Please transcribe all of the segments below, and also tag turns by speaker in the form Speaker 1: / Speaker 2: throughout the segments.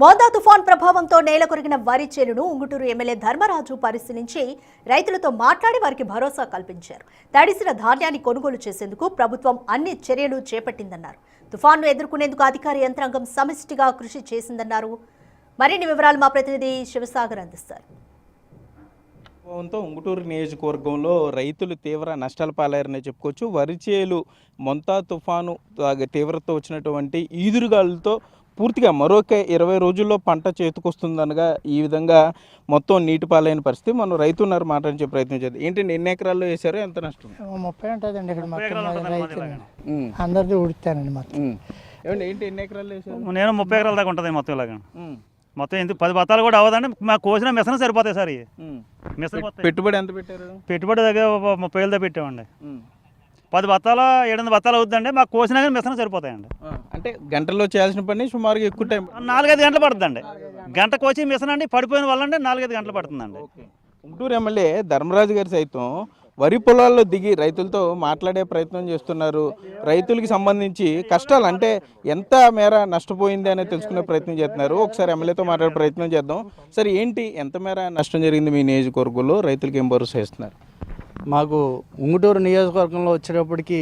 Speaker 1: మోదా తుఫాన్ ప్రభావంతో నేల కొరిగిన వరి చేలును ఉంగుటూరు ఎమ్మెల్యే ధర్మరాజు పరిశీలించి రైతులతో మాట్లాడి వారికి భరోసా కల్పించారు. తడిసిన ధాన్యాన్ని కొనుగోలు చేసేందుకు ప్రభుత్వం అన్ని చర్యలు చేపట్టిందన్నారు. తుఫాన్ను ఎదుర్కొనేందుకు అధికార యంత్రాంగం సమిష్టిగా కృషి చేసిందన్నారు. మరిన్ని వివరాలు మా ప్రతినిధి శివసాగర్ అందిస్తారు.
Speaker 2: ప్రభావంతో ఉంగుటూరు నియోజకవర్గంలో రైతులు తీవ్ర నష్టాల పాలయ్యారని చెప్పుకోవచ్చు. వరి చేలు మొంతా తుఫాను తీవ్రత వచ్చినటువంటి ఈదురుగాలతో పూర్తిగా మరొక ఇరవై రోజుల్లో పంట చేతికొస్తుందనగా ఈ విధంగా మొత్తం నీటి పాలైన పరిస్థితి మనం రైతు ఉన్నారు మాట్లాడించే ప్రయత్నం చేద్దాం. ఏంటంటే ఎన్ని ఎకరాల్లో వేశారో? ఎంత నష్టం?
Speaker 3: ముప్పై ఉంటుందండి ఇక్కడ మొత్తం అందరిది ఉడితానండి మొత్తం.
Speaker 2: ఏంటి ఎన్ని ఎకరాల్లో వేశారు?
Speaker 4: నేను ముప్పై ఎకరాల దాకా ఉంటుంది మొత్తం ఇలాగ. మొత్తం ఎందుకు పది బత్తాలు కూడా అవ్వదండి. మా కోసిన మిషన్ సరిపోతాయి సార్. మిషన్ పోతాయి.
Speaker 2: పెట్టుబడి ఎంత పెట్టారు?
Speaker 4: పెట్టుబడి దగ్గర ఒక ముప్పై వేలతో పెట్టామండి. పది బత్తాలు ఏడెనిమిది బత్తాలు అవుతుందండి. మాకు కోసినా కానీ మిషన్ సరిపోతాయండి.
Speaker 2: అంటే గంటల్లో చేయాల్సిన పని సుమారుగా ఎక్కువ టైం
Speaker 4: నాలుగైదు గంటలు పడుతుందండి. గంట కోచి మిషన్ అండి పడిపోయిన వల్ల నాలుగైదు గంటలు పడుతుందండి.
Speaker 2: గుంటూరు ఎమ్మెల్యే ధర్మరాజు గారు సైతం వరి పొలాల్లో దిగి రైతులతో మాట్లాడే ప్రయత్నం చేస్తున్నారు. రైతులకి సంబంధించి కష్టాలు అంటే ఎంత మేర నష్టపోయింది అనేది తెలుసుకునే ప్రయత్నం చేస్తున్నారు. ఒకసారి ఎమ్మెల్యేతో మాట్లాడే ప్రయత్నం చేద్దాం. సరే ఏంటి ఎంత మేర నష్టం జరిగింది మీ నియోజకవర్గంలో? రైతులకి ఏం భరోసా ఇస్తున్నారు?
Speaker 5: మాకు ఉంగుటూరు నియోజకవర్గంలో వచ్చేటప్పటికి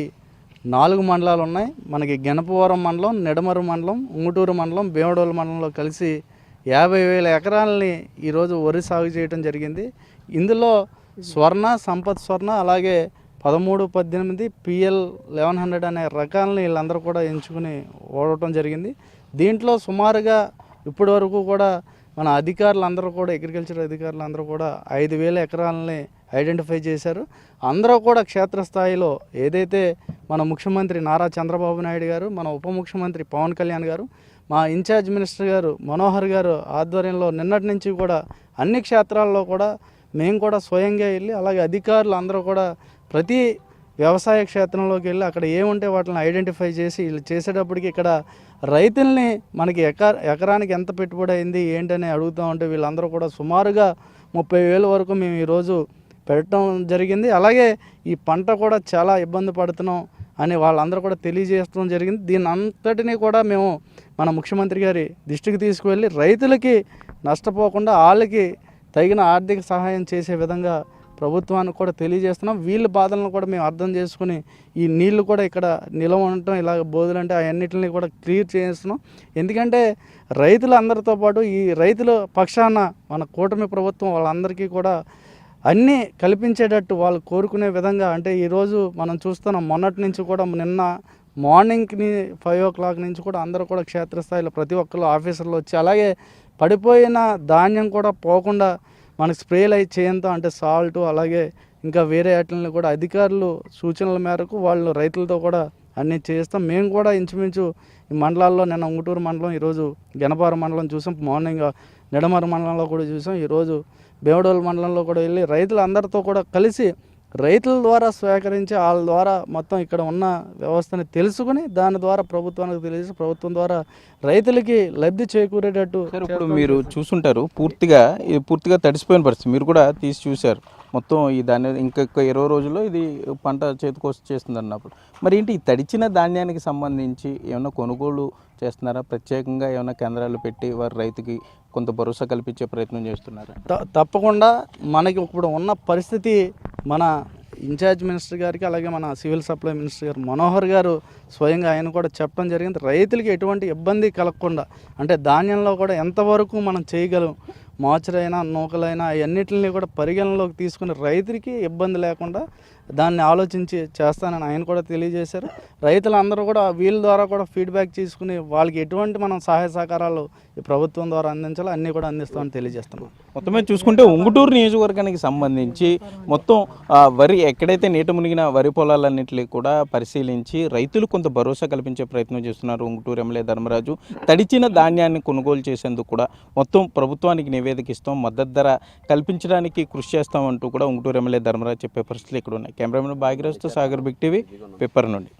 Speaker 5: నాలుగు మండలాలు ఉన్నాయి. మనకి గణపవరం మండలం నిడమరు మండలం ఉంగుటూరు మండలం భీమడోలు మండలంలో కలిసి యాభై వేల ఎకరాలని ఈరోజు వరి సాగు చేయడం జరిగింది. ఇందులో స్వర్ణ సంపత్ స్వర్ణ అలాగే పదమూడు పద్దెనిమిది పిఎల్ లెవెన్ హండ్రెడ్ అనే రకాలని వీళ్ళందరూ కూడా ఎంచుకుని ఓడటం జరిగింది. దీంట్లో సుమారుగా ఇప్పటి వరకు కూడా మన అధికారులు అందరూ కూడా అగ్రికల్చర్ అధికారులు అందరూ కూడా ఐదు వేల ఎకరాలని ఐడెంటిఫై చేశారు. అందరూ కూడా క్షేత్రస్థాయిలో ఏదైతే మన ముఖ్యమంత్రి నారా చంద్రబాబు నాయుడు గారు మన ఉప ముఖ్యమంత్రి పవన్ కళ్యాణ్ గారు మా ఇన్ఛార్జ్ మినిస్టర్ గారు మనోహర్ గారు ఆధ్వర్యంలో నిన్నటి నుంచి కూడా అన్ని క్షేత్రాల్లో కూడా మేము కూడా స్వయంగా వెళ్ళి అలాగే అధికారులు అందరూ కూడా ప్రతి వ్యవసాయ క్షేత్రంలోకి వెళ్ళి అక్కడ ఏముంటే వాటిని ఐడెంటిఫై చేసి వీళ్ళు చేసేటప్పటికి ఇక్కడ రైతుల్ని మనకి ఎకరా ఎకరానికి ఎంత పెట్టుబడి అయింది ఏంటని అడుగుతూ ఉంటే వీళ్ళందరూ కూడా సుమారుగా ముప్పై వేల వరకు మేము ఈరోజు పెట్టడం జరిగింది. అలాగే ఈ పంట కూడా చాలా ఇబ్బంది పడుతున్నాం అని వాళ్ళందరూ కూడా తెలియజేయడం జరిగింది. దీని అంతటినీ కూడా మేము మన ముఖ్యమంత్రి గారి దృష్టికి తీసుకువెళ్ళి రైతులకి నష్టపోకుండా వాళ్ళకి తగిన ఆర్థిక సహాయం చేసే విధంగా ప్రభుత్వానికి కూడా తెలియజేస్తున్నాం. వీళ్ళ బాధలను కూడా మేము అర్థం చేసుకుని ఈ నీళ్ళు కూడా ఇక్కడ నిలవ ఉండటం ఇలాగ బోధులు అంటే కూడా క్లియర్ చేస్తున్నాం. ఎందుకంటే రైతులందరితో పాటు ఈ రైతుల పక్షాన మన కూటమి ప్రభుత్వం వాళ్ళందరికీ కూడా అన్నీ కల్పించేటట్టు వాళ్ళు కోరుకునే విధంగా అంటే ఈరోజు మనం చూస్తున్నాం మొన్నటి నుంచి కూడా నిన్న మార్నింగ్ని ఫైవ్ ఓ క్లాక్ నుంచి కూడా అందరూ కూడా క్షేత్రస్థాయిలో ప్రతి ఒక్కరు ఆఫీసర్లు వచ్చి అలాగే పడిపోయిన ధాన్యం కూడా పోకుండా మనకి స్ప్రేలు అయి చేయంతో అంటే సాల్ట్ అలాగే ఇంకా వేరే వాటిని కూడా అధికారులు సూచనల మేరకు వాళ్ళు రైతులతో కూడా అన్నీ చేస్తాం. మేము కూడా ఇంచుమించు ఈ మండలాల్లో నిన్న ఉంగుటూరు మండలం ఈరోజు గణపారం మండలం చూసాం. మార్నింగ్ నిడమర మండలంలో కూడా చూసాం. ఈరోజు బేవడోలు మండలంలో కూడా వెళ్ళి రైతులందరితో కూడా కలిసి రైతుల ద్వారా స్వీకరించి వాళ్ళ ద్వారా మొత్తం ఇక్కడ ఉన్న వ్యవస్థని తెలుసుకుని దాని ద్వారా ప్రభుత్వానికి తెలియజేసి ప్రభుత్వం ద్వారా రైతులకి లబ్ధి చేకూరేటట్టు
Speaker 2: ఇప్పుడు మీరు చూసుంటారు. పూర్తిగా పూర్తిగా తడిసిపోయిన పరిస్థితి. మీరు కూడా తీసి చూశారు. మొత్తం ఈ ధాన్యం ఇంకొక ఇరవై రోజుల్లో ఇది పంట చేతికి చేస్తుంది అన్నప్పుడు మరి ఏంటి ఈ తడిచిన ధాన్యానికి సంబంధించి ఏమైనా కొనుగోలు చేస్తున్నారా? ప్రత్యేకంగా ఏమైనా కేంద్రాలు పెట్టి వారి రైతుకి కొంత భరోసా కల్పించే ప్రయత్నం చేస్తున్నారా?
Speaker 5: తప్పకుండా మనకి ఇప్పుడు ఉన్న పరిస్థితి మన ఇన్ఛార్జ్ మినిస్టర్ గారికి అలాగే మన సివిల్ సప్లై మినిస్టర్ గారు మనోహర్ గారు స్వయంగా ఆయన కూడా చెప్పడం జరిగింది. రైతులకి ఎటువంటి ఇబ్బంది కలగకుండా అంటే ధాన్యంలో కూడా ఎంతవరకు మనం చేయగలం మోచరైనా నూకలైనా అవన్నిటిని కూడా పరిగణనలోకి తీసుకుని రైతులకి ఇబ్బంది లేకుండా దాన్ని ఆలోచించి చేస్తానని ఆయన కూడా తెలియజేశారు. రైతులందరూ కూడా వీళ్ళ ద్వారా కూడా ఫీడ్బ్యాక్ తీసుకుని వాళ్ళకి ఎటువంటి మనం సహాయ సహకారాలు ఈ ప్రభుత్వం ద్వారా అందించాలో అన్నీ కూడా అందిస్తామని తెలియజేస్తున్నాం.
Speaker 2: మొత్తం చూసుకుంటే ఉంగుటూరు నియోజకవర్గానికి సంబంధించి మొత్తం ఆ, వరి ఎక్కడైతే నీట మునిగిన వరి పొలాలన్నింటినీ కూడా పరిశీలించి రైతులు కొంత భరోసా కల్పించే ప్రయత్నం చేస్తున్నారు ఉంగుటూరు ఎమ్మెల్యే ధర్మరాజు. తడిచిన ధాన్యాన్ని కొనుగోలు చేసేందుకు కూడా మొత్తం ప్రభుత్వానికి నివేదికిస్తాం మద్దతు ధర కల్పించడానికి కృషి చేస్తామంటూ కూడా ఉంగుటూరు ఎమ్మెల్యే ధర్మరాజు చెప్పే పరిస్థితులు ఇక్కడ ఉన్నాయి కెమెరామెన్ భాగ్యరాజుతో సాగర్ బిగ్ టీవీ పేపర్ నుండి.